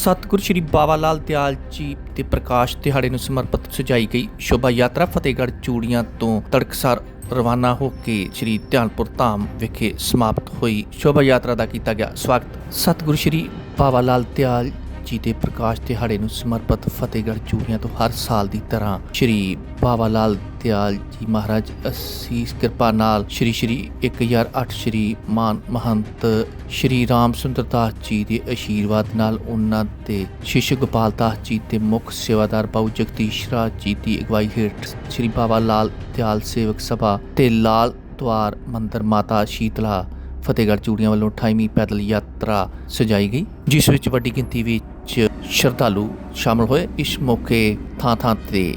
ਸਤਿਗੁਰ ਸ਼੍ਰੀ ਬਾਬਾ ਲਾਲ ਦਿਆਲ ਜੀ ਦੇ ਪ੍ਰਕਾਸ਼ ਦਿਹਾੜੇ ਨੂੰ ਸਮਰਪਿਤ ਸਜਾਈ ਗਈ ਸ਼ੋਭਾ ਯਾਤਰਾ ਫਤਿਹਗੜ੍ਹ ਚੂੜੀਆਂ ਤੋਂ ਤੜਕਸਾਰ ਰਵਾਨਾ ਹੋ ਕੇ ਸ਼੍ਰੀ ਧਿਆਨਪੁਰ ਧਾਮ ਵਿਖੇ ਸਮਾਪਤ ਹੋਈ। ਸ਼ੋਭਾ ਯਾਤਰਾ ਦਾ ਕੀਤਾ ਗਿਆ ਸਵਾਗਤ। ਸਤਿਗੁਰ ਸ਼੍ਰੀ ਬਾਬਾ ਲਾਲ ਦਿਆਲ ਜੀ ਦੇ ਪ੍ਰਕਾਸ਼ ਦਿਹਾੜੇ ਨੂੰ ਸਮਰਪਿਤ ਫਤਿਹਗੜ੍ਹ ਚੂੜੀਆਂ ਤੋਂ ਹਰ ਸਾਲ ਦੀ ਤਰ੍ਹਾਂ ਸ਼੍ਰੀ ਬਾਬਾ ਲਾਲ ਦਿਆਲ ਜੀ ਮਹਾਰਾਜ ਅਸੀਸ ਕਿਰਪਾ ਨਾਲ ਸ਼੍ਰੀ ਸ਼੍ਰੀ 1008 ਸ਼੍ਰੀ ਮਾਨ ਮਹੰਤ ਸ਼੍ਰੀ ਰਾਮ ਸੁੰਦਰ ਦਾਸ ਜੀ ਦੇ ਆਸ਼ੀਰਵਾਦ ਨਾਲ ਉਹਨਾਂ ਦੇ ਸ਼ਿਸ਼ ਗੋਪਾਲ ਦਾਸ ਜੀ ਤੇ ਮੁੱਖ ਸੇਵਾਦਾਰ ਬਾਉ ਜਗਦੀਸ਼ ਰਾਜ ਜੀ ਦੀ ਅਗਵਾਈ ਹੇਠ ਸ਼੍ਰੀ ਬਾਬਾ ਲਾਲ ਦਿਆਲ ਸੇਵਕ ਸਭਾ ਤੇ ਲਾਲ ਦਵਾਰ ਮੰਦਰ ਮਾਤਾ ਸ਼ੀਤਲਾ ਫਤਿਹਗੜ੍ਹ ਚੂੜੀਆਂ ਵੱਲੋਂ 28ਵੀਂ ਪੈਦਲ ਯਾਤਰਾ ਸਜਾਈ ਗਈ, ਜਿਸ ਵਿੱਚ ਵੱਡੀ ਗਿਣਤੀ ਵਿੱਚ ਸ਼ਰਧਾਲੂ ਸ਼ਾਮਲ ਹੋਏ। ਇਸ ਮੌਕੇ ਥਾਂ ਥਾਂ ਤੇ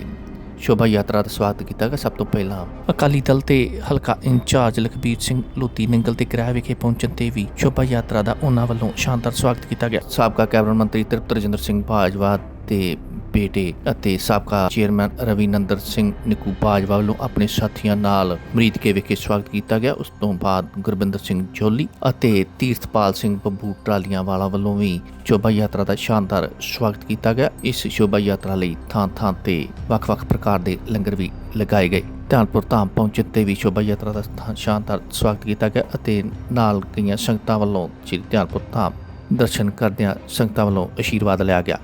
ਸ਼ੋਭਾ ਯਾਤਰਾ ਦਾ ਸਵਾਗਤ ਕੀਤਾ ਗਿਆ। ਸਭ ਤੋਂ ਪਹਿਲਾਂ ਅਕਾਲੀ ਦਲ ਤੇ ਹਲਕਾ ਇੰਚਾਰਜ ਲਖਬੀਰ ਸਿੰਘ ਲੋਤੀ ਨੰਗਲ ਤੇ ਗ੍ਰਹਿ ਵਿਖੇ ਪਹੁੰਚਣ ਤੇ ਵੀ ਸ਼ੋਭਾ ਯਾਤਰਾ ਦਾ ਉਹਨਾਂ ਵੱਲੋਂ ਸ਼ਾਨਦਾਰ ਸਵਾਗਤ ਕੀਤਾ ਗਿਆ। ਸਾਬਕਾ ਕੈਬਨਿਟ ਮੰਤਰੀ ਤ੍ਰਿਪਤ ਰਜਿੰਦਰ ਸਿੰਘ ਬਾਜਵਾ ਤੇ ਬੇਟੇ ਅਤੇ ਸਾਬਕਾ ਚੇਅਰਮੈਨ ਰਵੀਨੰਦਰ ਸਿੰਘ ਨਿੱਕੂ ਬਾਜਵਾ ਵੱਲੋਂ ਆਪਣੇ ਸਾਥੀਆਂ ਨਾਲ ਮਰੀਦਕੇ ਵਿਖੇ ਸਵਾਗਤ ਕੀਤਾ ਗਿਆ। ਉਸ ਤੋਂ ਬਾਅਦ ਗੁਰਬਿੰਦਰ ਸਿੰਘ ਜੋਲੀ ਅਤੇ ਤੀਰਥਪਾਲ ਸਿੰਘ ਬੱਬੂ ਟਰਾਲੀਆਂ ਵਾਲਾ ਵੱਲੋਂ ਵੀ ਸ਼ੋਭਾ ਯਾਤਰਾ ਦਾ ਸ਼ਾਨਦਾਰ ਸਵਾਗਤ ਕੀਤਾ ਗਿਆ। ਇਸ ਸ਼ੋਭਾ ਯਾਤਰਾ ਲਈ ਥਾਂ ਥਾਂ ਤੇ ਵੱਖ-ਵੱਖ ਪ੍ਰਕਾਰ ਦੇ ਲੰਗਰ ਵੀ ਲਗਾਏ ਗਏ। ਧਿਆਨਪੁਰ ਧਾਮ ਪਹੁੰਚਣ ਤੇ ਵੀ ਸ਼ੋਭਾ ਯਾਤਰਾ ਦਾ ਸ਼ਾਨਦਾਰ ਸਵਾਗਤ ਕੀਤਾ ਗਿਆ ਅਤੇ ਨਾਲ ਗਈਆਂ ਸੰਗਤਾਂ ਵੱਲੋਂ ਸ੍ਰੀ ਧਿਆਨਪੁਰ ਧਾਮ ਦਰਸ਼ਨ ਕਰਦਿਆਂ ਸੰਗਤਾਂ ਵੱਲੋਂ ਆਸ਼ੀਰਵਾਦ ਲਿਆ ਗਿਆ।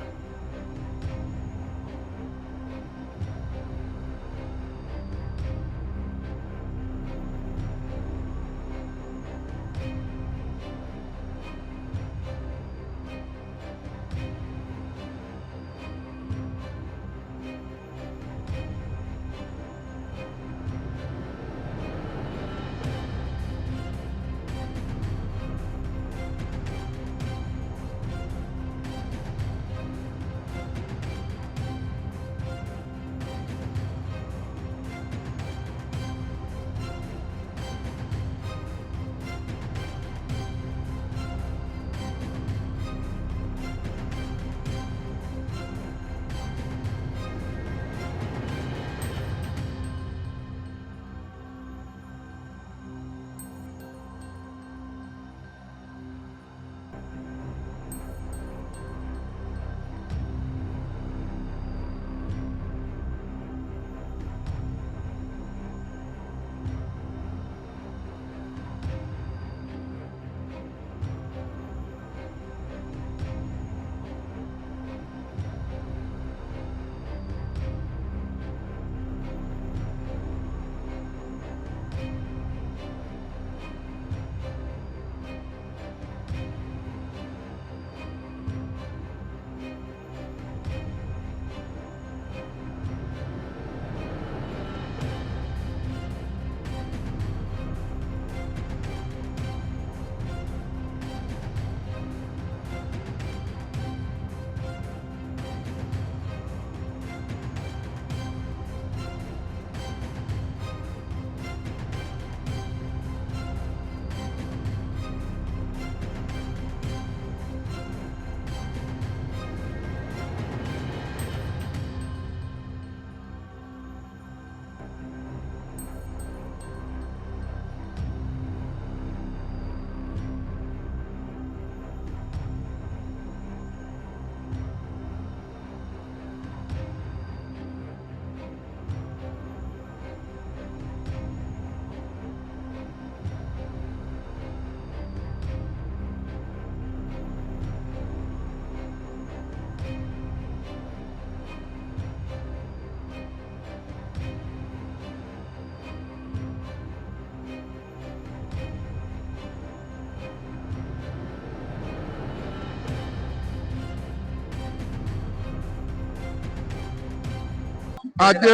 ਅੱਜ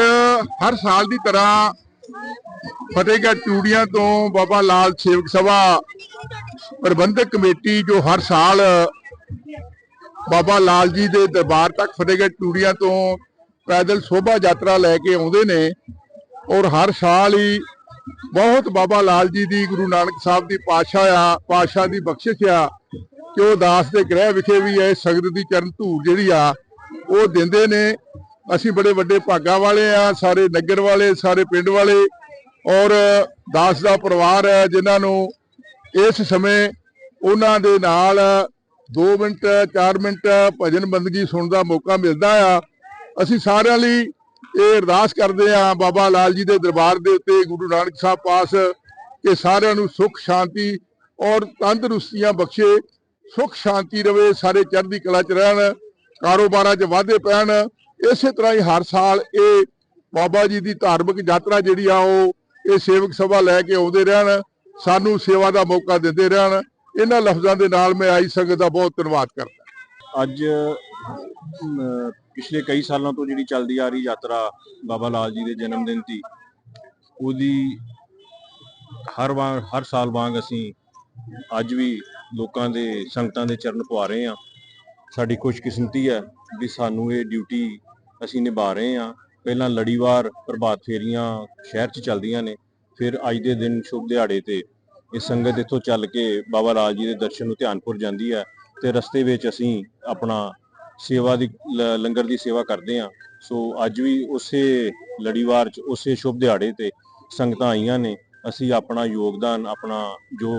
ਹਰ ਸਾਲ ਦੀ ਤਰ੍ਹਾਂ ਫਤਿਹਗੜ੍ਹ ਚੂੜੀਆਂ ਤੋਂ ਬਾਬਾ ਲਾਲ ਸੇਵਕ ਸਭਾ ਪ੍ਰਬੰਧਕ ਕਮੇਟੀ ਜੋ ਹਰ ਸਾਲ ਬਾਬਾ ਲਾਲ ਜੀ ਦੇ ਦਰਬਾਰ ਤੱਕ ਫਤਿਹਗੜ੍ਹ ਚੂੜੀਆਂ ਤੋਂ ਪੈਦਲ ਸ਼ੋਭਾ ਯਾਤਰਾ ਲੈ ਕੇ ਆਉਂਦੇ ਨੇ ਔਰ ਹਰ ਸਾਲ ਹੀ ਬਹੁਤ ਬਾਬਾ ਲਾਲ ਜੀ ਦੀ ਗੁਰੂ ਨਾਨਕ ਸਾਹਿਬ ਦੀ ਪਾਤਸ਼ਾਹ ਆ, ਪਾਤਸ਼ਾਹ ਦੀ ਬਖਸ਼ਿਸ਼ ਆ ਕਿ ਉਹ ਦਾਸ ਦੇ ਗ੍ਰਹਿ ਵਿਖੇ ਵੀ ਇਹ ਸਗਤ ਦੀ ਚਰਨ ਧੂੜ ਜਿਹੜੀ ਆ, ਉਹ ਦਿੰਦੇ ਨੇ ਅਸੀਂ ਬੜੇ ਵੱਡੇ ਭਾਗਾਂ ਵਾਲੇ ਆ, ਸਾਰੇ ਨਗਰ ਵਾਲੇ, ਸਾਰੇ ਪਿੰਡ ਵਾਲੇ ਔਰ ਦਾਸ ਦਾ ਪਰਿਵਾਰ ਹੈ ਜਿਨ੍ਹਾਂ ਨੂੰ ਇਸ ਸਮੇਂ ਉਹਨਾਂ ਦੇ ਨਾਲ 2 ਮਿੰਟ 4 ਮਿੰਟ ਭਜਨ ਬੰਦਗੀ ਸੁਣਨ ਦਾ ਮੌਕਾ ਮਿਲਦਾ ਆ। ਅਸੀਂ ਸਾਰਿਆਂ ਲਈ ਇਹ ਅਰਦਾਸ ਕਰਦੇ ਆ ਬਾਬਾ ਲਾਲ ਜੀ ਦੇ ਦਰਬਾਰ ਦੇ ਉੱਤੇ, ਗੁਰੂ ਨਾਨਕ ਸਾਹਿਬ ਪਾਸ ਕਿ ਸਾਰਿਆਂ ਨੂੰ ਸੁੱਖ, ਸ਼ਾਂਤੀ ਔਰ ਤੰਦਰੁਸਤੀਆਂ ਬਖਸ਼ੇ, ਸੁੱਖ, ਸ਼ਾਂਤੀ ਰਵੇ, ਸਾਰੇ ਚੜ੍ਹਦੀ ਕਲਾ ਚ ਰਹਿਣ, ਕਾਰੋਬਾਰਾਂ 'ਚ ਵਾਧੇ ਪੈਣ ਇਸੇ ਤਰ੍ਹਾਂ ਹੀ ਹਰ ਸਾਲ ਇਹ ਬਾਬਾ ਜੀ ਦੀ ਧਾਰਮਿਕ ਯਾਤਰਾ ਜਿਹੜੀ ਆ ਉਹ ਇਹ ਸੇਵਕ ਸਭਾ ਲੈ ਕੇ ਆਉਂਦੇ ਰਹਿਣ ਸਾਨੂੰ ਸੇਵਾ ਦਾ ਮੌਕਾ ਦਿੰਦੇ ਰਹਿਣ। ਇਹਨਾਂ ਲਫ਼ਜ਼ਾਂ ਦੇ ਨਾਲ ਮੈਂ ਆਈ ਸੰਗਤ ਦਾ ਬਹੁਤ ਧੰਨਵਾਦ ਕਰਦਾ। ਅੱਜ ਅਮ, ਪਿਛਲੇ ਕਈ ਸਾਲਾਂ ਤੋਂ ਜਿਹੜੀ ਚੱਲਦੀ ਆ ਰਹੀ ਯਾਤਰਾ ਬਾਬਾ ਲਾਲ ਜੀ ਦੇ ਜਨਮ ਦਿਨ ਦੀ ਉਹਦੀ ਹਰ ਵਾਰ ਹਰ ਸਾਲ ਵਾਂਗ ਅਸੀਂ ਅੱਜ ਵੀ ਲੋਕਾਂ ਦੇ ਸੰਗਤਾਂ ਦੇ ਚਰਨ ਪਵਾ ਰਹੇ ਹਾਂ ਸਾਡੀ ਖੁਸ਼ਕਿਸਮਤੀ ਹੈ ਵੀ ਸਾਨੂੰ ਇਹ ਡਿਊਟੀ ਅਸੀਂ ਨਿਭਾ ਰਹੇ ਹਾਂ। ਪਹਿਲਾਂ ਲੜੀਵਾਰ ਪ੍ਰਭਾਤ ਫੇਰੀਆਂ ਸ਼ਹਿਰ 'ਚ ਚੱਲਦੀਆਂ ਨੇ, ਫਿਰ ਅੱਜ ਦੇ ਦਿਨ ਸ਼ੁਭ ਦਿਹਾੜੇ ਤੇ ਇਹ ਸੰਗਤ ਇੱਥੋਂ ਚੱਲ ਕੇ ਬਾਬਾ ਲਾਲ ਜੀ ਦੇ ਦਰਸ਼ਨ ਨੂੰ ਧਿਆਨਪੁਰ ਜਾਂਦੀ ਹੈ ਤੇ ਰਸਤੇ ਵਿੱਚ ਅਸੀਂ ਆਪਣਾ ਸੇਵਾ ਦੀ ਲੰਗਰ ਦੀ ਸੇਵਾ ਕਰਦੇ ਹਾਂ। ਸੋ ਅੱਜ ਵੀ ਉਸੇ ਲੜੀਵਾਰ ਚ, ਉਸੇ ਸ਼ੁਭ ਦਿਹਾੜੇ ਤੇ ਸੰਗਤਾਂ ਆਈਆਂ ਨੇ। ਅਸੀਂ ਆਪਣਾ ਯੋਗਦਾਨ, ਆਪਣਾ ਜੋ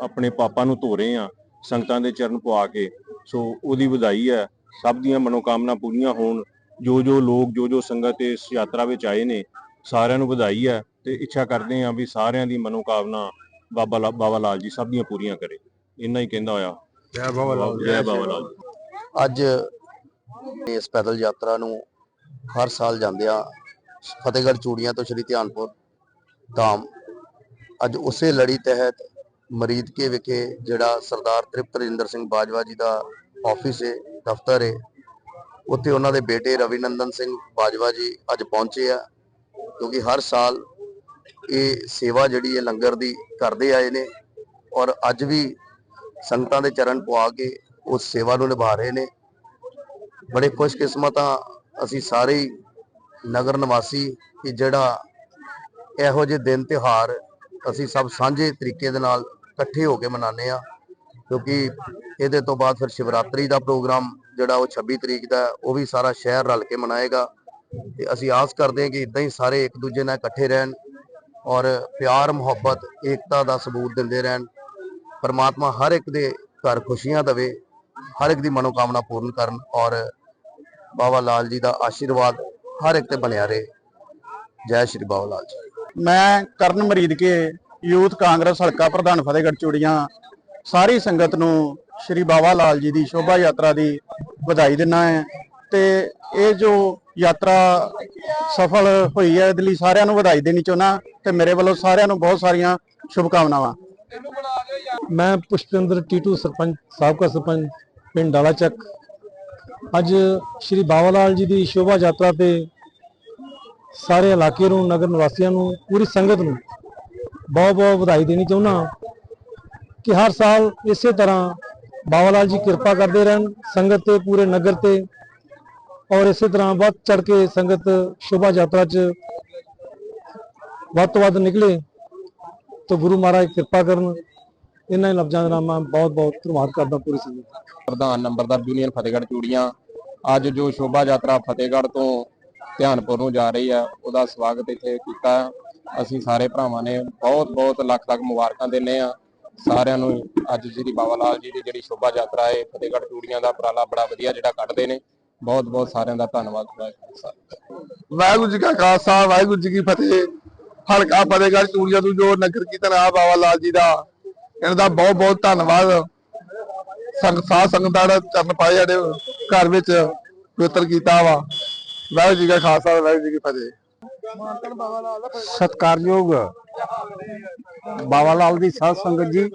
ਆਪਣੇ ਪਾਪਾਂ ਨੂੰ ਧੋ ਰਹੇ ਹਾਂ, ਸੰਗਤਾਂ ਦੇ ਚਰਨ ਪਵਾ ਕੇ। ਸੋ ਉਹਦੀ ਵਧਾਈ ਹੈ। ਸਭ ਦੀਆਂ ਮਨੋਕਾਮਨਾ ਪੂਰੀਆਂ ਹੋਣ ਜੋ ਜੋ ਲੋਕ ਜੋ ਜੋ ਸੰਗਤ ਇਸ ਯਾਤਰਾ ਵਿੱਚ ਆਏ ਨੇ ਸਾਰਿਆਂ ਨੂੰ ਵਧਾਈ ਹੈ ਤੇ ਇੱਛਾ ਕਰਦੇ ਹਾਂ ਵੀ ਸਾਰਿਆਂ ਦੀ ਮਨੋਕਾਮਨਾ ਬਾਬਾ ਲਾ- ਬਾਬਾ ਲਾਲ ਜੀ ਸਭ ਦੀਆਂ ਪੂਰੀਆਂ ਕਰੇ। ਇੰਨਾ ਹੀ ਕਹਿੰਦਾ ਹੋਇਆ। ਜੈ ਬਾਬਾ ਜੈ। ਬਾਬਾ ਲਾਲ ਜੀ। ਅੱਜ ਇਸ ਪੈਦਲ ਯਾਤਰਾ ਨੂੰ ਹਰ ਸਾਲ ਜਾਂਦੇ ਆ ਫਤਿਹਗੜ੍ਹ ਚੂੜੀਆਂ ਤੋਂ ਸ਼੍ਰੀ ਧਿਆਨਪੁਰ ਧਾਮ। ਅੱਜ ਉਸੇ ਲੜੀ ਤਹਿਤ ਮਰੀਦਕੇ ਵਿਖੇ ਜਿਹੜਾ ਸਰਦਾਰ ਤ੍ਰਿਪਤ ਰਜਿੰਦਰ ਸਿੰਘ ਬਾਜਵਾ ਜੀ ਦਾ ਆਫਿਸ ਹੈ ਦਫ਼ਤਰ ਹੈ ਉੱਥੇ ਉਹਨਾਂ ਦੇ ਬੇਟੇ ਰਵੀਨੰਦਨ ਸਿੰਘ ਬਾਜਵਾ ਜੀ ਅੱਜ ਪਹੁੰਚੇ ਆ, ਕਿਉਂਕਿ ਹਰ ਸਾਲ ਇਹ ਸੇਵਾ ਜਿਹੜੀ ਹੈ ਲੰਗਰ ਦੀ ਕਰਦੇ ਆਏ ਨੇ ਔਰ ਅੱਜ ਵੀ ਸੰਗਤਾਂ ਦੇ ਚਰਨ ਪਵਾ ਕੇ ਉਸ ਸੇਵਾ ਨੂੰ ਨਿਭਾ ਰਹੇ ਨੇ। ਬੜੇ ਖੁਸ਼ਕਿਸਮਤ ਆ ਅਸੀਂ ਸਾਰੇ ਨਗਰ ਨਿਵਾਸੀ ਕਿ ਜਿਹੜਾ ਇਹੋ ਜਿਹੇ ਦਿਨ ਤਿਉਹਾਰ ਅਸੀਂ ਸਭ ਸਾਂਝੇ ਤਰੀਕੇ ਦੇ ਨਾਲ ਇਕੱਠੇ ਹੋ ਕੇ ਮਨਾਉਂਦੇ ਆ ਕਿਉਂਕਿ ਇਹਦੇ ਤੋਂ ਬਾਅਦ ਫਿਰ ਸ਼ਿਵਰਾਤਰੀ ਦਾ ਪ੍ਰੋਗਰਾਮ ਜਿਹੜਾ ਉਹ 26 ਤਰੀਕ ਦਾ, ਉਹ ਵੀ ਸਾਰਾ ਸ਼ਹਿਰ ਰਲ ਕੇ ਮਨਾਏਗਾ। ਤੇ ਅਸੀਂ ਆਸ ਕਰਦੇ ਹਾਂ ਕਿ ਇਦਾਂ ਹੀ ਸਾਰੇ ਇੱਕ ਦੂਜੇ ਨਾਲ ਇਕੱਠੇ ਰਹਿਣ ਔਰ ਪਿਆਰ, ਮੁਹੱਬਤ, ਏਕਤਾ ਦਾ ਸਬੂਤ ਦਿੰਦੇ ਰਹਿਣ। ਪਰਮਾਤਮਾ ਹਰ ਇੱਕ ਦੇ ਘਰ ਖੁਸ਼ੀਆਂ ਦੇਵੇ, ਹਰ ਇੱਕ ਦੀ ਮਨੋਕਾਮਨਾ ਪੂਰਨ ਕਰਨ ਔਰ ਬਾਬਾ ਲਾਲ ਜੀ ਦਾ ਆਸ਼ੀਰਵਾਦ ਹਰ ਇੱਕ ਤੇ ਬਣਿਆ ਰਹੇ। ਜੈ ਸ਼੍ਰੀ ਬਾਬਾ ਲਾਲ ਜੀ। ਮੈਂ ਕਰਨ ਮਰੀਦ ਕੇ ਯੂਥ ਕਾਂਗਰਸ ਹਲਕਾ ਪ੍ਰਧਾਨ ਫਤਿਹਗੜ੍ਹ ਚੂੜੀਆਂ ਸਾਰੀ ਸੰਗਤ ਨੂੰ ਸ਼੍ਰੀ ਬਾਵਾ ਲਾਲ ਜੀ ਦੀ ਸ਼ੋਭਾ ਯਾਤਰਾ ਦੀ ਵਧਾਈ ਦਿੰਦਾ ਹੈ। ਤੇ ਇਹ ਜੋ ਯਾਤਰਾ ਸਫਲ ਹੋਈ ਹੈ, ਇਹਦੇ ਲਈ ਸਾਰਿਆਂ ਨੂੰ ਵਧਾਈ ਦੇਣੀ ਚਾਹੁੰਦਾ ਤੇ ਮੇਰੇ ਵੱਲੋਂ ਸਾਰਿਆਂ ਨੂੰ ਬਹੁਤ ਸਾਰੀਆਂ ਸ਼ੁਭਕਾਮਨਾਵਾਂ। ਮੈਂ ਪੁਸ਼ਪਿੰਦਰ ਟੀਟੂ, ਸਰਪੰਚ, ਸਾਬਕਾ ਸਰਪੰਚ, ਪਿੰਡ ਡਾਲਾ ਚੱਕ ਅੱਜ ਸ਼੍ਰੀ ਬਾਵਾ ਲਾਲ ਜੀ ਦੀ ਸ਼ੋਭਾ ਯਾਤਰਾ ਤੇ ਸਾਰੇ ਇਲਾਕੇ ਨੂੰ, ਨਗਰ ਨਿਵਾਸੀਆਂ ਨੂੰ, ਪੂਰੀ ਸੰਗਤ ਨੂੰ ਬਹੁਤ ਬਹੁਤ ਵਧਾਈ ਦੇਣੀ ਚਾਹੁੰਦਾ ਕਿ ਹਰ ਸਾਲ ਇਸੇ ਤਰ੍ਹਾਂ ਬਾਬਾ ਲਾਲ ਜੀ ਕਿਰਪਾ ਕਰਦੇ ਰਹਿਣ, ਸੰਗਤ ਤੇ, ਪੂਰੇ ਨਗਰ ਤੇ। ਔਰ ਇਸੇ ਤਰ੍ਹਾਂ ਵੱਧ ਚੜ ਕੇ ਸੰਗਤ ਸ਼ੋਭਾ ਯਾਤਰਾ 'ਚ ਵੱਧ ਤੋਂ ਵੱਧ ਨਿਕਲੇ, ਤਾਂ ਗੁਰੂ ਮਹਾਰਾਜ ਕਿਰਪਾ ਕਰਨ। ਇਹਨਾਂ ਲਫ਼ਜ਼ਾਂ ਦੇ ਨਾਮ ਮੈਂ ਬਹੁਤ ਬਹੁਤ ਧੰਨਵਾਦ ਕਰਦਾ ਪੂਰੀ ਸੰਗਤ ਪ੍ਰਧਾਨ ਨੰਬਰਦਾਰ ਯੂਨੀਅਨ ਫਤਿਹਗੜ੍ਹ ਚੂੜੀਆਂ। ਅੱਜ ਜੋ ਸ਼ੋਭਾ ਯਾਤਰਾ ਫਤਿਹਗੜ੍ਹ ਤੋਂ ਧਿਆਨਪੁਰ ਨੂੰ ਜਾ ਰਹੀ ਹੈ, ਉਹਦਾ ਸਵਾਗਤ ਇੱਥੇ ਕੀਤਾ। ਅਸੀਂ ਸਾਰੇ ਭਰਾਵਾਂ ਨੇ ਬਹੁਤ ਬਹੁਤ ਲੱਖ ਲੱਖ ਮੁਬਾਰਕਾਂ ਦਿੰਨੇ ਆ ਸਾਰਿਆਂ ਨੂੰ ਅੱਜ ਸ਼੍ਰੀ ਬਾਬਾ ਲਾਲ ਜੀ ਦੀ ਜਿਹੜੀ ਸ਼ੋਭਾ ਯਾਤਰਾ ਹੈ, ਫਤਿਹਗੜ੍ਹ ਚੂੜੀਆਂ ਦਾ ਉਪਰਾਲਾ ਬੜਾ ਵਧੀਆ ਜਿਹੜਾ ਕੱਢਦੇ ਨੇ। ਬਹੁਤ ਬਹੁਤ ਸਾਰਿਆਂ ਦਾ ਧੰਨਵਾਦ, ਵਾਹਿਗੁਰੂ ਜੀ ਕਾ ਖਾਲਸਾ। ਵਾਹਿਗੁਰੂ ਜੀ ਕਾ ਖਾਲਸਾ, ਵਾਹਿਗੁਰੂ ਜੀ ਕੀ ਫਤਿਹ। ਹਲਕਾ ਫਤਿਹਗੜ੍ਹ ਚੂੜੀਆਂ ਤੋਂ ਜੋ ਨਗਰ ਕੀਰਤਨ ਆ ਬਾਬਾ ਲਾਲ ਜੀ ਦਾ, ਇਹਨਾਂ ਦਾ ਬਹੁਤ ਬਹੁਤ ਧੰਨਵਾਦ। ਸੰਗਤ ਸਾਧ ਸੰਗਤਾਂ ਦਾ ਚਰਨ ਪਾਏ ਸਾਡੇ ਘਰ ਵਿੱਚ ਪਵਿੱਤਰ ਕੀਤਾ ਵਾ। ਵਾਹਿਗੁਰੂ ਜੀ ਕਾ ਖਾਲਸਾ, ਵਾਹਿਗੁਰੂ ਜੀ ਕੀ ਫਤਿਹ। ਸਤਿਕਾਰਯੋਗ ਬਾਬਾ ਲਾਲ ਦੀ ਸਾਧ ਸੰਗਤ ਜੀ,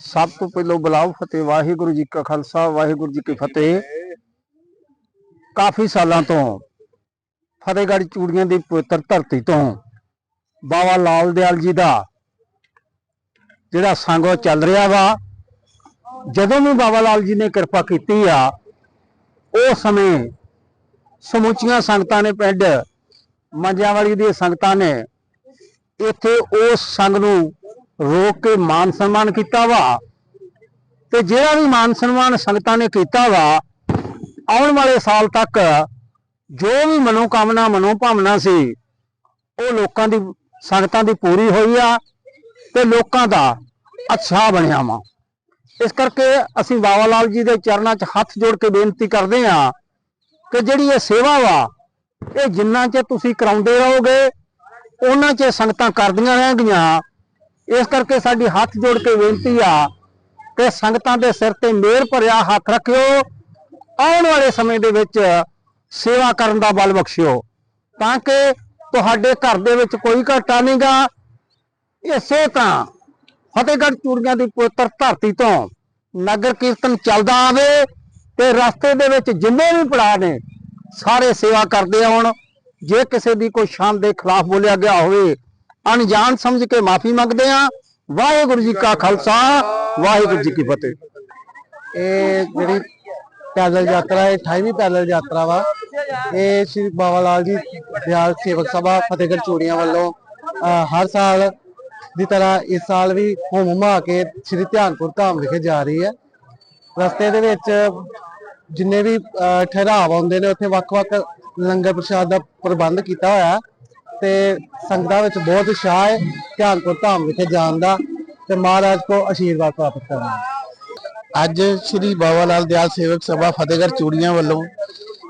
ਸਭ ਤੋਂ ਪਹਿਲਾਂ ਬੁਲਾਓ ਫਤਿਹ, ਵਾਹਿਗੁਰੂ ਜੀ ਕਾ ਖਾਲਸਾ, ਵਾਹਿਗੁਰੂ ਜੀ ਕੀ ਫਤਿਹ। ਕਾਫੀ ਸਾਲਾਂ ਤੋਂ ਫਤਿਹਗੜ੍ਹ ਚੂੜੀਆਂ ਦੀ ਪਵਿੱਤਰ ਧਰਤੀ ਤੋਂ ਬਾਵਾ ਲਾਲ ਦਿਆਲ ਜੀ ਦਾ ਜਿਹੜਾ ਸੰਗੋ ਚੱਲ ਰਿਹਾ ਵਾ, ਜਦੋਂ ਵੀ ਬਾਬਾ ਲਾਲ ਜੀ ਨੇ ਕਿਰਪਾ ਕੀਤੀ ਆ, ਉਹ ਸਮੇਂ ਸਮੁੱਚੀਆਂ ਸੰਗਤਾਂ ਨੇ ਪਿੰਡ ਮੰਜਿਆਂ ਵਾਲੀ ਦੀਆਂ ਸੰਗਤਾਂ ਨੇ ਇੱਥੇ ਉਸ ਸੰਗ ਨੂੰ ਰੋਕ ਕੇ ਮਾਨ ਸਨਮਾਨ ਕੀਤਾ ਵਾ ਤੇ ਜਿਹੜਾ ਵੀ ਮਾਨ ਸਨਮਾਨ ਸੰਗਤਾਂ ਨੇ ਕੀਤਾ ਵਾ, ਆਉਣ ਵਾਲੇ ਸਾਲ ਤੱਕ ਜੋ ਵੀ ਮਨੋਕਾਮਨਾ, ਮਨੋਭਾਵਨਾ ਸੀ, ਉਹ ਲੋਕਾਂ ਦੀ, ਸੰਗਤਾਂ ਦੀ ਪੂਰੀ ਹੋਈ ਆ ਤੇ ਲੋਕਾਂ ਦਾ ਉਤਸ਼ਾਹ ਬਣਿਆ ਵਾ। ਇਸ ਕਰਕੇ ਅਸੀਂ ਬਾਬਾ ਲਾਲ ਜੀ ਦੇ ਚਰਨਾਂ 'ਚ ਹੱਥ ਜੋੜ ਕੇ ਬੇਨਤੀ ਕਰਦੇ ਹਾਂ ਕਿ ਜਿਹੜੀ ਇਹ ਸੇਵਾ ਵਾ ਇਹ ਜਿੰਨਾ ਚਿਰ ਤੁਸੀਂ ਕਰਾਉਂਦੇ ਰਹੋਗੇ, ਉਹਨਾਂ 'ਚ ਸੰਗਤਾਂ ਕਰਦੀਆਂ ਰਹਿਣਗੀਆਂ। ਇਸ ਕਰਕੇ ਸਾਡੀ ਹੱਥ ਜੋੜ ਕੇ ਬੇਨਤੀ ਆ ਕਿ ਸੰਗਤਾਂ ਦੇ ਸਿਰ ਤੇ ਮੇਰ ਭਰਿਆ ਹੱਥ ਰੱਖਿਓ। ਆਉਣ ਵਾਲੇ ਸਮੇਂ ਦੇ ਵਿੱਚ ਸੇਵਾ ਕਰਨ ਦਾ ਬਲ ਬਖਸ਼ਿਓ। ਤਾਂ ਕਿ ਤੁਹਾਡੇ ਘਰ ਦੇ ਵਿੱਚ ਕੋਈ ਘਾਟਾ ਨਹੀਂਗਾ। ਇਸੇ ਤਰ੍ਹਾਂ ਫਤਿਹਗੜ੍ਹ ਚੂੜੀਆਂ ਦੀ ਪਵਿੱਤਰ ਧਰਤੀ ਤੋਂ ਨਗਰ ਕੀਰਤਨ ਚੱਲਦਾ ਆਵੇ ਤੇ ਰਸਤੇ ਦੇ ਵਿੱਚ ਜਿੰਨੇ ਵੀ ਪੜਾਅ ਨੇ ਸਾਰੇ ਸੇਵਾ ਕਰਦੇ ਆਉਣ। ਜੇ ਕਿਸੇ ਦੀ ਕੋਈ ਸ਼ਾਨ ਦੇ ਖਿਲਾਫ ਬੋਲਿਆ ਗਿਆ ਹੋਵੇ ਅਣਜਾਣ ਸਮਝ ਕੇ ਮਾਫੀ ਮੰਗਦੇ ਆ ਵਾਹਿਗੁਰੂ ਜੀ ਕਾ ਖਾਲਸਾ ਵਾਹਿਗੁਰੂ ਜੀ ਕੀ ਫਤਿਹ। ਇਹ ਜਿਹੜੀ ਪੈਦਲ ਯਾਤਰਾ ਹੈ 28ਵੀਂ ਪੈਦਲ ਯਾਤਰਾ ਵਾ। ਇਹ ਸ਼੍ਰੀ ਬਾਬਾ ਲਾਲ ਜੀ ਦਿਆਲ ਸੇਵਕ ਸਭਾ ਫਤਿਹਗੜ੍ਹ ਚੂੜੀਆਂ ਵੱਲੋਂ ਅਹ, ਹਰ ਸਾਲ ਦੀ ਤਰ੍ਹਾਂ ਇਸ ਸਾਲ ਵੀ ਹੁਮ ਹੁਮਾ ਕੇ ਸ਼੍ਰੀ ਧਿਆਨਪੁਰ ਧਾਮ ਵਿਖੇ ਜਾ ਰਹੀ ਹੈ। ਰਸਤੇ ਦੇ ਵਿੱਚ ਜਿੰਨੇ ਵੀ ਠਹਿਰਾਵ ਆਉਂਦੇ ਨੇ, ਉੱਥੇ ਵੱਖ-ਵੱਖ ਲੰਗਰ ਪ੍ਰਸ਼ਾਦ ਦਾ ਪ੍ਰਬੰਧ ਕੀਤਾ ਹੋਇਆ ਤੇ ਸੰਗਤਾਂ ਵਿੱਚ ਬਹੁਤ ਉਤਸ਼ਾਹ ਹੈ ਧਿਆਨਪੁਰ ਧਾਮ ਵਿਖੇ ਜਾਣ ਦਾ ਤੇ ਮਹਾਰਾਜ ਕੋ ਆਸ਼ੀਰਵਾਦ ਪ੍ਰਾਪਤ ਕਰਨ ਅੱਜ ਸ੍ਰੀ ਬਾਬਾ ਲਾਲ ਦਿਆਲ ਸੇਵਕ ਸਭਾ ਫਤਿਹਗੜ੍ਹ ਚੂੜੀਆਂ ਵੱਲੋਂ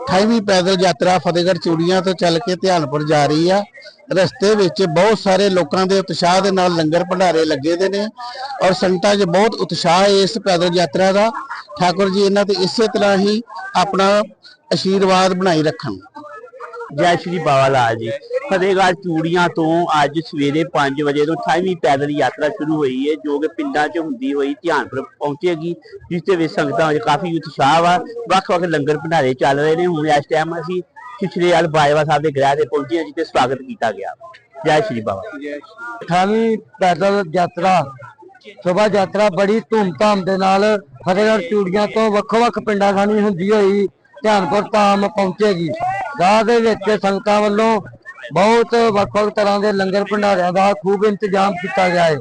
28ਵੀਂ ਪੈਦਲ ਯਾਤਰਾ ਫਤਿਹਗੜ੍ਹ ਚੂੜੀਆਂ ਤੋਂ ਚੱਲ ਕੇ ਧਿਆਨਪੁਰ ਜਾ ਰਹੀ ਆ। ਰਸਤੇ ਵਿੱਚ ਬਹੁਤ ਸਾਰੇ ਲੋਕਾਂ ਦੇ ਉਤਸ਼ਾਹ ਦੇ ਨਾਲ ਲੰਗਰ ਭੰਡਾਰੇ ਲੱਗੇ ਦੇ ਨੇ ਔਰ ਸੰਗਤਾਂ 'ਚ ਬਹੁਤ ਉਤਸ਼ਾਹ ਹੈ ਇਸ ਪੈਦਲ ਯਾਤਰਾ ਦਾ। ਠਾਕੁਰ ਜੀ ਇਹਨਾਂ ਤੇ ਇਸੇ ਤਰ੍ਹਾਂ ਹੀ ਆਪਣਾ ਆਸ਼ੀਰਵਾਦ ਬਣਾਈ ਰੱਖਣ। ਜੈ ਸ਼੍ਰੀ ਬਾਬਾ ਲਾਲ ਜੀ। ਫਤਿਹਗੜ੍ਹ ਚੂੜੀਆਂ ਤੋਂ ਅੱਜ ਸਵੇਰੇ 5 ਵਜੇ ਤੋਂ 28ਵੀਂ ਪੈਦਲ ਯਾਤਰਾ ਸ਼ੁਰੂ ਹੋਈ ਹੈ ਜੋ ਕਿ ਪਿੰਡਾਂ 'ਚ ਹੁੰਦੀ ਹੋਈ ਧਿਆਨਪੁਰ ਪਹੁੰਚੇਗੀ ਜਿਸ ਦੇ ਵਿੱਚ ਸੰਗਤਾਂ ਵਿੱਚ ਕਾਫੀ ਉਤਸ਼ਾਹ ਵਾ। ਵੱਖ-ਵੱਖ ਲੰਗਰ ਭੰਡਾਰੇ ਚੱਲ ਰਹੇ ਨੇ। ਹੁਣ ਇਸ ਟਾਈਮ ਅਸੀਂ ਪਿਛਲੇ ਵਾਲ ਬਾਜਵਾ ਸਾਹਿਬ ਦੇ ਗ੍ਰਹਿ ਤੇ ਪਹੁੰਚੇ ਜਿੱਥੇ ਸਵਾਗਤ ਕੀਤਾ ਗਿਆ। ਜੈ ਸ਼੍ਰੀ ਬਾਬਾ 28ਵੀਂ ਪੈਦਲ ਯਾਤਰਾ ਸ਼ੋਭਾ ਯਾਤਰਾ ਬੜੀ ਧੂਮਧਾਮ ਦੇ ਨਾਲ ਫਤਿਹਗੜ੍ਹ ਚੂੜੀਆਂ ਤੋਂ ਵੱਖ-ਵੱਖ ਪਿੰਡਾਂ ਖਾਨੀ ਹੁੰਦੀ ਹੋਈ ਧਿਆਨਪੁਰ ਧਾਮ ਪਹੁੰਚੇਗੀ। ਰਾਹ ਦੇ ਵਿੱਚ ਸੰਗਤਾਂ ਵੱਲੋਂ ਬਹੁਤ ਵੱਖ-ਵੱਖ ਤਰ੍ਹਾਂ ਦੇ ਲੰਗਰ ਭੰਡਾਰਿਆਂ ਦਾ ਖੂਬ ਇੰਤਜ਼ਾਮ ਕੀਤਾ ਗਿਆ ਹੈ।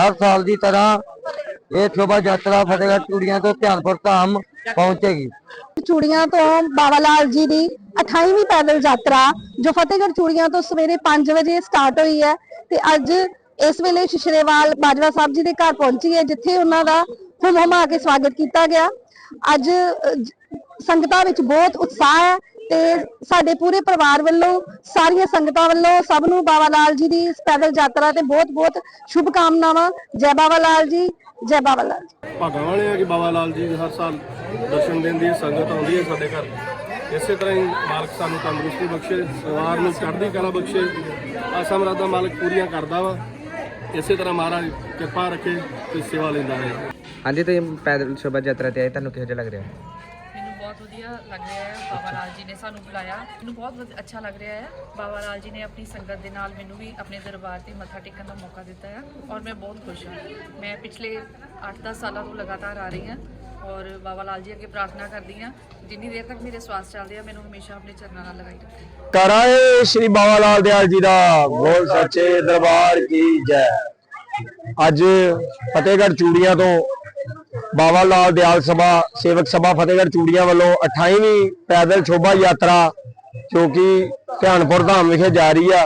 ਹਰ ਸਾਲ ਦੀ ਤਰ੍ਹਾਂ ਇਹ ਸ਼ੋਭਾ ਯਾਤਰਾ ਫਤਿਹਗੜ੍ਹ ਚੂੜੀਆਂ ਤੋਂ ਧਿਆਨਪੁਰ ਧਾਮ ਪਹੁੰਚੇਗੀ। ਚੂੜੀਆਂ ਤੋਂ ਬਾਬਾ ਲਾਲ ਜੀ ਦੀ 28ਵੀਂ ਪੈਦਲ ਯਾਤਰਾ ਜੋ ਫਤਿਹਗੜ੍ਹ ਚੂੜੀਆਂ ਤੋਂ ਸਵੇਰੇ 5 ਵਜੇ ਸਟਾਰਟ ਹੋਈ ਹੈ ਤੇ ਅੱਜ ਇਸ ਵੇਲੇ ਸ਼ਿਸ਼ਰੇਵਾਲ ਬਾਜਵਾ ਸਾਹਿਬ ਜੀ ਦੇ ਘਰ ਪਹੁੰਚੀ ਹੈ, ਜਿੱਥੇ ਉਹਨਾਂ ਦਾ ਹੁਮ ਹੁਮਾ ਕੇ ਸਵਾਗਤ ਕੀਤਾ ਗਿਆ। ਅੱਜ ਸੰਗਤਾਂ ਵਿੱਚ ਬਹੁਤ ਉਤਸ਼ਾਹ ਹੈ ਤੇ ਸਾਡੇ ਪੂਰੇ ਪਰਿਵਾਰ ਵੱਲੋਂ, ਸਾਰੀਆਂ ਸੰਗਤਾਂ ਵੱਲੋਂ ਸਭ ਨੂੰ ਬਾਬਾ ਲਾਲ ਜੀ ਦੀ ਇਸ ਪੈਦਲ ਯਾਤਰਾ ਤੇ ਬਹੁਤ ਬਹੁਤ ਸ਼ੁਭ ਕਾਮਨਾਵਾਂ ਜੈ ਬਾਬਾ ਲਾਲ ਜੀ, ਜੈ ਬਾਬਾ ਲਾਲ ਜੀ। ਭਾਗਾਂ ਵਾਲੇ ਆ ਕਿ ਬਾਬਾ ਲਾਲ ਜੀ ਹਰ ਸਾਲ ਦਰਸ਼ਨ ਦੇਣ ਦੀ ਸੰਗਤ ਆਉਂਦੀ ਹੈ ਸਾਡੇ ਘਰ। ਇਸੇ ਤਰ੍ਹਾਂ ਹੀ ਮਾਲਕ ਸਾਨੂੰ ਤੰਦਰੁਸਤੀ ਬਖਸ਼ੇ, ਪਰਿਵਾਰ ਨੂੰ ਚੜ੍ਹਦੀ ਕਲਾ ਬਖਸ਼ੇ। ਆਸਾਂ ਮੁਰਾਦਾਂ ਮਾਲਕ ਪੂਰੀਆਂ ਕਰਦਾ ਵਾ। ਇਸੇ ਤਰ੍ਹਾਂ ਮਹਾਰਾਜ ਕਿਰਪਾ ਰੱਖੇ ਤੇ ਸੇਵਾ ਲੈਂਦਾ ਰਹੇ। ਹਾਂਜੀ, ਤੁਸੀਂ ਪੈਦਲ ਸ਼ੋਭਾ ਯਾਤਰਾ ਤੇ ਆਏ, ਤੁਹਾਨੂੰ ਕਿਹੋ ਜਿਹਾ ਲੱਗ ਰਿਹਾ? ਵਧੀਆ ਲੱਗ ਰਿਹਾ ਹੈ। ਬਾਬਾ ਲਾਲ ਜੀ ਨੇ ਸਾਨੂੰ ਬੁਲਾਇਆ। ਮੈਨੂੰ ਬਹੁਤ ਵਧ- ਅੱਛਾ ਲੱਗ ਰਿਹਾ ਹੈ। ਬਾਬਾ ਲਾਲ ਜੀ ਨੇ ਆਪਣੀ ਸੰਗਤ ਦੇ ਨਾਲ ਮੈਨੂੰ ਵੀ ਆਪਣੇ ਦਰਬਾਰ ਤੇ ਮੱਥਾ ਟੇਕਣ ਦਾ ਮੌਕਾ ਦਿੱਤਾ ਹੈ ਔਰ ਮੈਂ ਬਹੁਤ ਖੁਸ਼ ਹਾਂ। ਮੈਂ ਪਿਛਲੇ 8-10 ਸਾਲਾਂ ਤੋਂ ਲਗਾਤਾਰ ਆ ਰਹੀ ਹਾਂ ਔਰ ਬਾਬਾ ਲਾਲ ਜੀ ਅੱਗੇ ਪ੍ਰਾਰਥਨਾ ਕਰਦੀ ਹਾਂ। ਜਿੰਨੀ ਦੇਰ ਤੱਕ ਮੇਰੇ ਸਵਾਸ ਚੱਲਦੇ ਆ, ਮੈਨੂੰ ਹਮੇਸ਼ਾ ਆਪਣੇ ਚਰਨਾਂ ਨਾਲ ਲਗਾਈ ਰੱਖੇ। ਕਰਾਏ ਸ਼੍ਰੀ ਬਾਬਾ ਲਾਲ ਦਿਆਲ ਜੀ ਦਾ। ਬੋਲ ਸੱਚੇ ਦਰਬਾਰ ਕੀ ਜੈ। ਅੱਜ ਫਤਿਹਗੜ੍ਹ ਚੂੜੀਆਂ ਤੋਂ ਬਾਬਾ ਲਾਲ ਦਿਆਲ ਸਭਾ, ਸੇਵਕ ਸਭਾ ਫਤਿਹਗੜ੍ਹ ਚੂੜੀਆਂ ਵੱਲੋਂ 28ਵੀਂ ਪੈਦਲ ਸ਼ੋਭਾ ਯਾਤਰਾ, ਜੋ ਕਿ ਧਿਆਨਪੁਰ ਧਾਮ ਵਿਖੇ ਜਾ ਰਹੀ ਆ।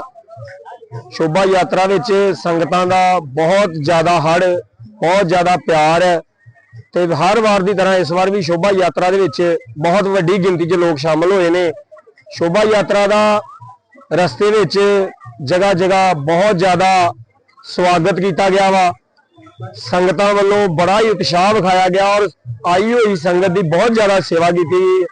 ਸ਼ੋਭਾ ਯਾਤਰਾ ਵਿੱਚ ਸੰਗਤਾਂ ਦਾ ਬਹੁਤ ਜ਼ਿਆਦਾ ਹੜ ਬਹੁਤ ਜ਼ਿਆਦਾ ਪਿਆਰ ਹੈ ਤੇ ਹਰ ਵਾਰ ਦੀ ਤਰ੍ਹਾਂ ਇਸ ਵਾਰ ਵੀ ਸ਼ੋਭਾ ਯਾਤਰਾ ਦੇ ਵਿੱਚ ਬਹੁਤ ਵੱਡੀ ਗਿਣਤੀ 'ਚ ਲੋਕ ਸ਼ਾਮਲ ਹੋਏ ਨੇ। ਸ਼ੋਭਾ ਯਾਤਰਾ ਦਾ ਰਸਤੇ ਵਿੱਚ ਜਗ੍ਹਾ ਜਗ੍ਹਾ ਬਹੁਤ ਜ਼ਿਆਦਾ ਸਵਾਗਤ ਕੀਤਾ ਗਿਆ ਵਾ। ਸੰਗਤਾਂ ਵੱਲੋਂ ਬੜਾ ਹੀ ਉਤਸ਼ਾਹ ਵਿਖਾਇਆ ਗਿਆ ਔਰ ਆਈ ਹੋਈ ਸੰਗਤ ਦੀ ਬਹੁਤ ਜ਼ਿਆਦਾ ਸੇਵਾ ਕੀਤੀ ਗਈ।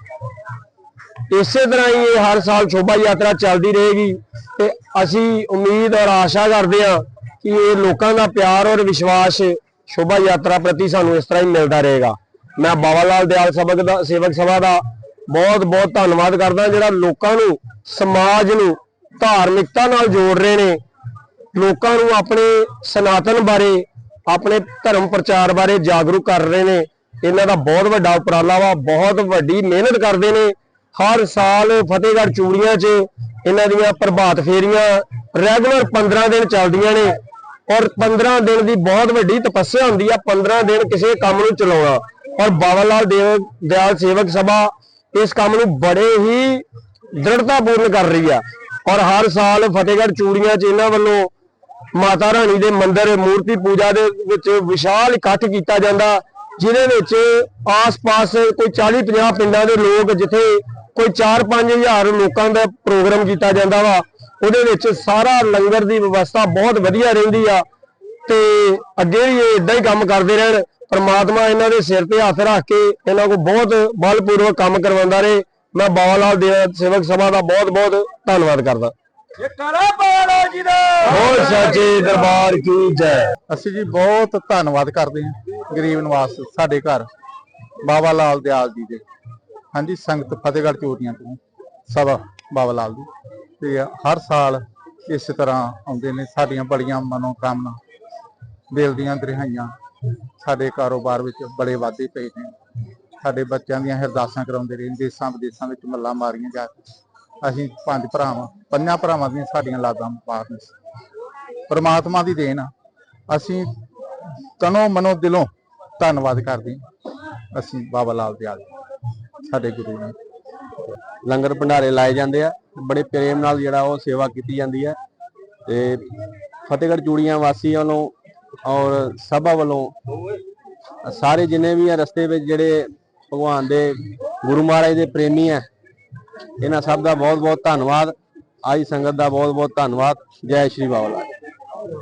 ਇਸੇ ਤਰ੍ਹਾਂ ਹੀ ਇਹ ਹਰ ਸਾਲ ਸ਼ੋਭਾ ਯਾਤਰਾ ਚੱਲਦੀ ਰਹੇਗੀ ਤੇ ਅਸੀਂ ਉਮੀਦ ਔਰ ਆਸ਼ਾ ਕਰਦੇ ਹਾਂ ਕਿ ਇਹ ਲੋਕਾਂ ਦਾ ਪਿਆਰ ਔਰ ਵਿਸ਼ਵਾਸ ਸ਼ੋਭਾ ਯਾਤਰਾ ਪ੍ਰਤੀ ਸਾਨੂੰ ਇਸ ਤਰ੍ਹਾਂ ਹੀ ਮਿਲਦਾ ਰਹੇਗਾ। ਮੈਂ ਬਾਬਾ ਲਾਲ ਦਿਆਲ ਸਭਕ ਦਾ, ਸੇਵਕ ਸਭਾ ਦਾ ਬਹੁਤ ਬਹੁਤ ਧੰਨਵਾਦ ਕਰਦਾ ਜਿਹੜਾ ਲੋਕਾਂ ਨੂੰ, ਸਮਾਜ ਨੂੰ ਧਾਰਮਿਕਤਾ ਨਾਲ ਜੋੜ ਰਹੇ ਨੇ। ਲੋਕਾਂ ਨੂੰ ਆਪਣੇ ਸਨਾਤਨ ਬਾਰੇ ਆਪਣੇ ਧਰਮ ਪ੍ਰਚਾਰ ਬਾਰੇ ਜਾਗਰੂਕ ਕਰ ਰਹੇ ਨੇ। ਇਹਨਾਂ ਦਾ ਬਹੁਤ ਵੱਡਾ ਉਪਰਾਲਾ ਵਾ, ਬਹੁਤ ਵੱਡੀ ਮਿਹਨਤ ਕਰਦੇ ਨੇ। ਹਰ ਸਾਲ ਫਤਿਹਗੜ੍ਹ ਚੂੜੀਆਂ 'ਚ ਇਹਨਾਂ ਦੀਆਂ ਪ੍ਰਭਾਤ ਫੇਰੀਆਂ ਰੈਗੂਲਰ 15 ਦਿਨ ਚੱਲਦੀਆਂ ਨੇ ਔਰ 15 ਦਿਨ ਦੀ ਬਹੁਤ ਵੱਡੀ ਤਪੱਸਿਆ ਹੁੰਦੀ ਆ 15 ਦਿਨ ਕਿਸੇ ਕੰਮ ਨੂੰ ਚਲਾਉਣਾ। ਔਰ ਬਾਬਾ ਲਾਲ ਦੇਵ ਦਿਆਲ ਸੇਵਕ ਸਭਾ ਇਸ ਕੰਮ ਨੂੰ ਬੜੇ ਹੀ ਦ੍ਰਿੜਤਾਪੂਰਨ ਕਰ ਰਹੀ ਆ। ਔਰ ਹਰ ਸਾਲ ਫਤਿਹਗੜ੍ਹ ਚੂੜੀਆਂ 'ਚ ਇਹਨਾਂ ਵੱਲੋਂ ਮਾਤਾ ਰਾਣੀ ਦੇ ਮੰਦਿਰ, ਮੂਰਤੀ ਪੂਜਾ ਦੇ ਵਿੱਚ ਵਿਸ਼ਾਲ ਇਕੱਠ ਕੀਤਾ ਜਾਂਦਾ, ਜਿਹਦੇ ਵਿੱਚ ਆਸ-ਪਾਸ ਕੋਈ 40-50 ਪਿੰਡਾਂ ਦੇ ਲੋਕ, ਜਿੱਥੇ ਕੋਈ 4-5 ਹਜ਼ਾਰ ਲੋਕਾਂ ਦਾ ਪ੍ਰੋਗਰਾਮ ਕੀਤਾ ਜਾਂਦਾ ਵਾ, ਉਹਦੇ ਵਿੱਚ ਸਾਰਾ ਲੰਗਰ ਦੀ ਵਿਵਸਥਾ ਬਹੁਤ ਵਧੀਆ ਰਹਿੰਦੀ ਆ, ਤੇ ਅੱਗੇ ਵੀ ਇਹ ਇਦਾਂ ਹੀ ਕੰਮ ਕਰਦੇ ਰਹਿਣ, ਪਰਮਾਤਮਾ ਇਹਨਾਂ ਦੇ ਸਿਰ ਤੇ ਹੱਥ ਰੱਖ ਕੇ ਇਹਨਾਂ ਕੋ ਬਹੁਤ ਬਲਪੂਰਵਕ ਕੰਮ ਕਰਵਾਉਂਦਾ ਰਹੇ। ਮੈਂ ਬਾਬਾ ਲਾਲ ਦੇ ਸੇਵਕ ਸਭਾ ਦਾ ਬਹੁਤ ਬਹੁਤ ਧੰਨਵਾਦ ਕਰਦਾ। ਹੋਰ ਸੱਚੇ ਦਰਬਾਰ ਕੀ ਜੈ। ਅਸੀਂ ਜੀ ਬਹੁਤ ਧੰਨਵਾਦ ਕਰਦੇ ਹਾਂ ਗਰੀਬ ਨਿਵਾਸ ਸਾਡੇ ਘਰ ਬਾਬਾ ਲਾਲ ਦਿਆਲ ਜੀ ਦੇ। ਹਾਂਜੀ ਸੰਗਤ ਫਤਿਹਗੜ੍ਹ ਚੋਰੀਆਂ ਤੋਂ ਸਭਾ ਬਾਬਾ ਲਾਲ ਜੀ। ਤੇ ਹਰ ਸਾਲ ਇਸ ਤਰ੍ਹਾਂ ਆਉਂਦੇ ਨੇ ਸਾਡੀਆਂ ਬੜੀਆਂ ਮਨੋਕਾਮਨਾ ਦਿਲ ਦੀਆਂ ਦਰਿਹਾਈਆਂ ਸਾਡੇ ਕਾਰੋਬਾਰ ਵਿੱਚ ਬੜੇ ਵਾਧੇ ਪਏ ਨੇ। ਸਾਡੇ ਬੱਚਿਆਂ ਦੀਆਂ ਅਰਦਾਸਾਂ ਕਰਾਉਂਦੇ ਰਹੇ ਦੇਸਾਂ ਵਿਦੇਸਾਂ ਵਿੱਚ ਮੱਲਾਂ ਮਾਰੀਆਂ ਜਾ ਕੇ ਅਸੀਂ ਪੰਜ ਭਰਾਵਾਂ ਪੰਜਾਂ ਭਰਾਵਾਂ ਦੀਆਂ ਸਾਡੀਆਂ ਲਾਦਾਂ ਪਾਰ ਨੇ। ਪਰਮਾਤਮਾ ਦੀ ਦੇਣ ਆ। ਅਸੀਂ ਤਨੋ ਮਨੋ ਦਿਲੋਂ ਧੰਨਵਾਦ ਕਰਦੇ ਹਾਂ। ਅਸੀਂ ਬਾਬਾ ਲਾਲ ਦਿਆਲ ਸਾਡੇ ਗੁਰੂ ਨੇ ਲੰਗਰ ਭੰਡਾਰੇ ਲਾਏ ਜਾਂਦੇ ਆ। ਬੜੇ ਪ੍ਰੇਮ ਨਾਲ ਜਿਹੜਾ ਉਹ ਸੇਵਾ ਕੀਤੀ ਜਾਂਦੀ ਹੈ ਤੇ ਫਤਿਹਗੜ੍ਹ ਚੂੜੀਆਂ ਵਾਸੀਆਂ ਵੱਲੋਂ ਔਰ ਸਭਾ ਵੱਲੋਂ ਸਾਰੇ ਜਿੰਨੇ ਵੀ ਆ ਰਸਤੇ ਵਿੱਚ ਜਿਹੜੇ ਭਗਵਾਨ ਦੇ ਗੁਰੂ ਮਹਾਰਾਜ ਦੇ ਪ੍ਰੇਮੀ ਆ ਇਹਨਾਂ ਸਭ ਦਾ ਬਹੁਤ ਬਹੁਤ ਧੰਨਵਾਦ। ਆਈ ਸੰਗਤ ਦਾ ਬਹੁਤ ਬਹੁਤ ਧੰਨਵਾਦ। ਜੈ ਸ਼੍ਰੀ ਬਾਬਾ